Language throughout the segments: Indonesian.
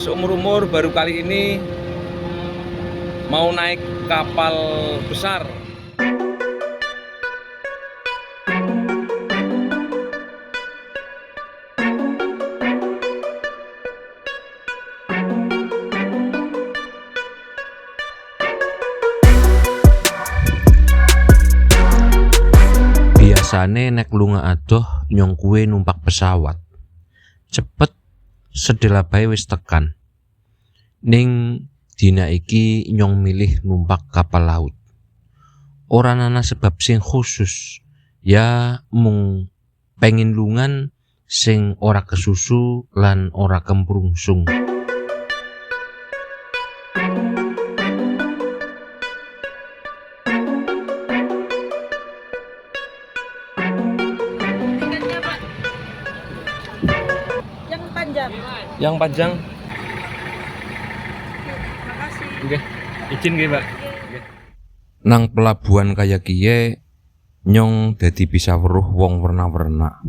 Seumur-umur baru kali ini mau naik kapal besar. Biasane nek lunga adoh nyong kuwe numpak pesawat. Cepet sedela bae wis tekan. Ning dina iki nyong milih numpak kapal laut. Ora nana sebab sing khusus. Ya mung pengen lungan sing ora kesusu lan ora kemprungsung. Yang panjang, oke, izin nggih, Pak. Nang pelabuhan kaya kiye nyong dadi bisa weruh wong werna-werna.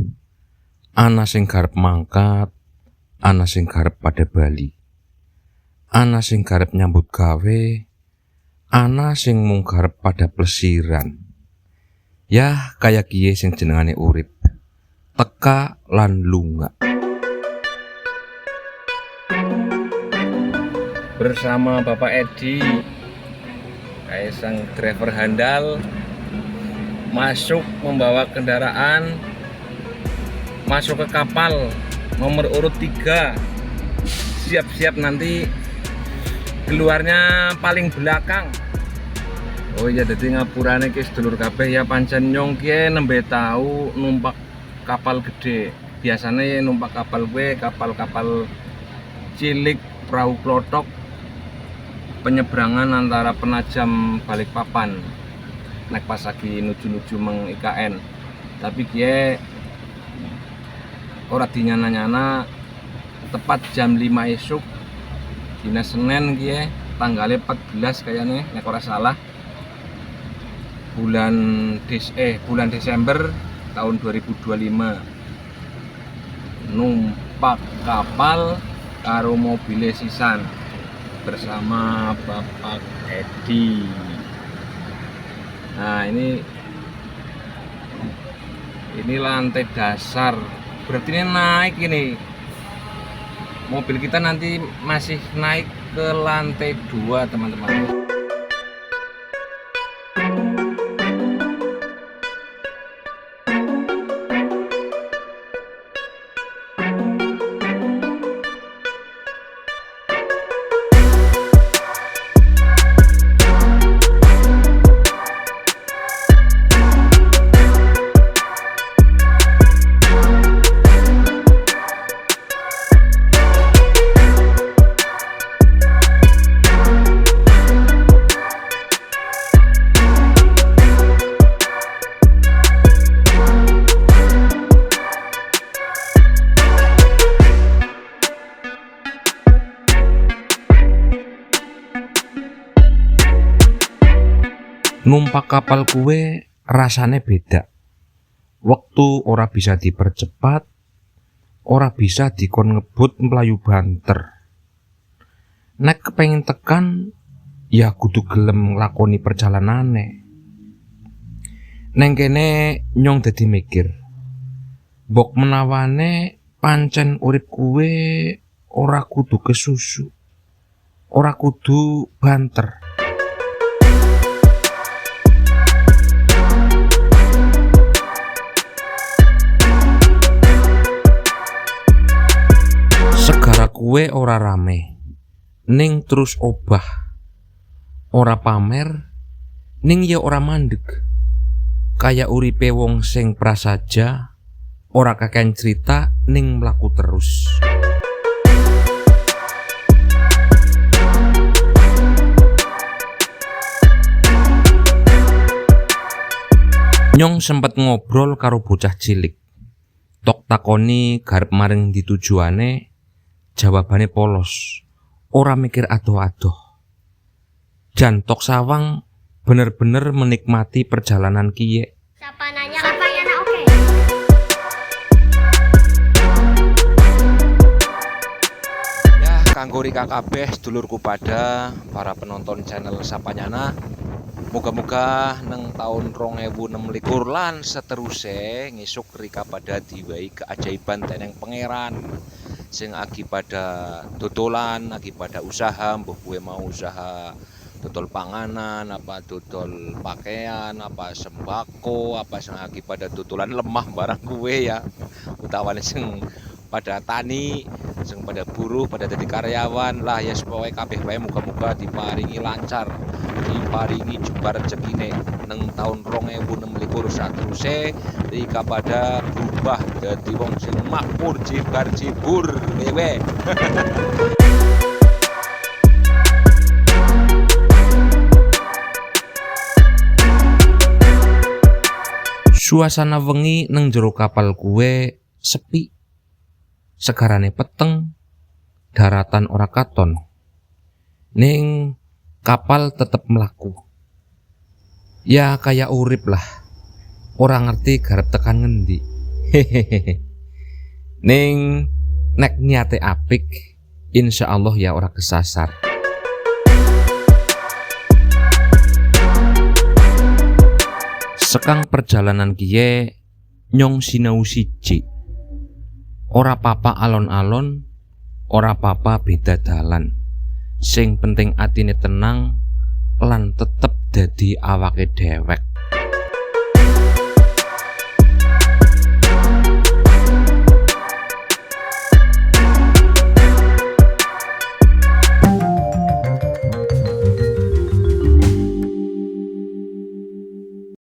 Ana sing garep mangkat, ana sing garep pada Bali. Ana sing garep nyambut gawe, ana sing mung garep pada plesiran. Ya kaya kiye sing jenengane urip. Teka lan lunga. Bersama Bapak Edi, Kaisang driver handal, masuk membawa kendaraan, masuk ke kapal nomor urut 3. Siap-siap nanti keluarnya paling belakang. Oh iya jadi ngapurane ki sedulur kabeh ya pancen nyong ki nembe tahu numpak kapal gede. Biasanya numpak kapal gue kapal-kapal cilik perahu klotok penyeberangan antara penajam Balikpapan. Naik pas lagi nuju-nuju meng IKN tapi kie ora dinyana-nyana tepat jam 5 esuk dina Senin kie tanggalnya 14 kayaknya nek ora salah bulan Des eh bulan Desember tahun 2025 numpak kapal karo mobil sisan bersama Bapak Edi. Nah ini ini lantai dasar. Berarti ini naik ini. Mobil kita nanti masih naik ke lantai dua teman-teman. Numpak kapal kue rasane beda. Waktu ora bisa dipercepat, ora bisa dikon ngebut melayu banter. Nek kepengin tekan, ya kudu gelem nglakoni perjalanane. Neng kene nyong dadi mikir. Bok menawane pancen urip kue ora kudu kesusu. Ora kudu banter. Kue ora rame, ning terus obah. Ora pamer, ning ya ora mandek. Kayak uripe wong sing prasaja, ora kakean cerita ning mlaku terus. Nyong sempet ngobrol karo bocah cilik. Tok takoni garep maring ditujuane, jawabane polos. Ora mikir adoh-adoh. Jan tok sawang bener-bener menikmati perjalanan kiye. Siapa nanya? Siapa yang nanya? Oke. Ya kanggo Rika kabeh sedulurku pada para penonton channel Sapanyana Moga-moga neng tahun 2026 lan seterusnya ngisuk Rika pada diwai keajaiban teneng pangeran sing agi pada dodolan, agi pada usaha, mbuh kuwe mau usaha dodol panganan, apa dodol pakaian, apa sembako, apa sing agi pada dodolan lemah barang kuwe ya. Utawane sing pada tani, sing pada buruh, pada jadi karyawan lah ya supaya kabeh bae muga-muga diparingi lancar, diparingi jembar rezekine neng tahun 2026 sateruse Rika pada berubah jadi wong sing makmur jibar jibur wewe. Suasana wengi neng jero kapal kue sepi. Segarane peteng, daratan ora katon. Ning kapal tetep melaku. Ya kayak urip lah. Ora ngerti garep tekan ngendi. Hehehe. Ning nek niate apik, insya Allah ya ora kesasar. Sekang perjalanan kiye nyong sinau siji. Ora papa alon-alon, ora papa beda dalan. Sing penting atine tenang lan tetep dadi awake dewek.